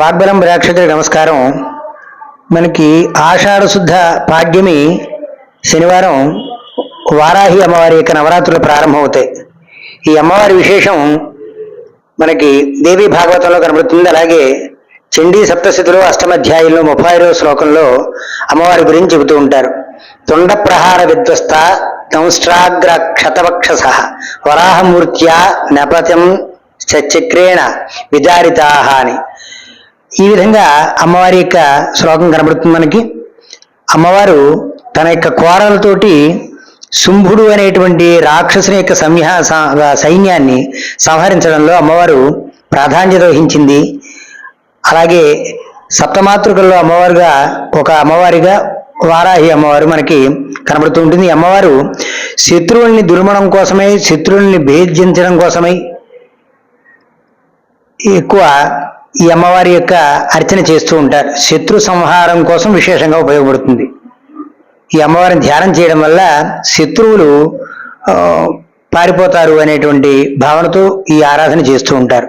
వాగ్బలం ప్రేక్షకులకు నమస్కారం. మనకి ఆషాఢ శుద్ధ పాడ్యమి శనివారం వారాహి అమ్మవారి యొక్క నవరాత్రులు ప్రారంభమవుతాయి. ఈ అమ్మవారి విశేషం మనకి దేవి భాగవతంలో కనబడుతుంది. అలాగే చండీ సప్తశతిలో అష్టమాధ్యాయుల్లో ముప్పై శ్లోకంలో అమ్మవారి గురించి చెబుతూ ఉంటారు. తొండ ప్రహార విధ్వస్త దంష్ట్రాగ్ర క్షతవక్షస వరాహమూర్త్యా నపతం చక్రేణ విదారితాహ అని ఈ విధంగా అమ్మవారి యొక్క శ్లోకం కనబడుతుంది మనకి. అమ్మవారు తన యొక్క కోరలతోటి శుంభుడు అనేటువంటి రాక్షసుని యొక్క సంహా సైన్యాన్ని సంహరించడంలో అమ్మవారు ప్రాధాన్యత వహించింది. అలాగే సప్తమాతృకల్లో అమ్మవారుగా ఒక అమ్మవారిగా వారాహి అమ్మవారు మనకి కనబడుతూ ఉంటుంది. అమ్మవారు శత్రువుల్ని దుర్మణం కోసమై శత్రువుల్ని భేద్యించడం కోసమై ఎక్కువ ఈ అమ్మవారి యొక్క అర్చన చేస్తూ ఉంటారు. శత్రు సంహారం కోసం విశేషంగా ఉపయోగపడుతుంది. ఈ అమ్మవారిని ధ్యానం చేయడం వల్ల శత్రువులు పారిపోతారు అనేటువంటి భావనతో ఈ ఆరాధన చేస్తూ ఉంటారు.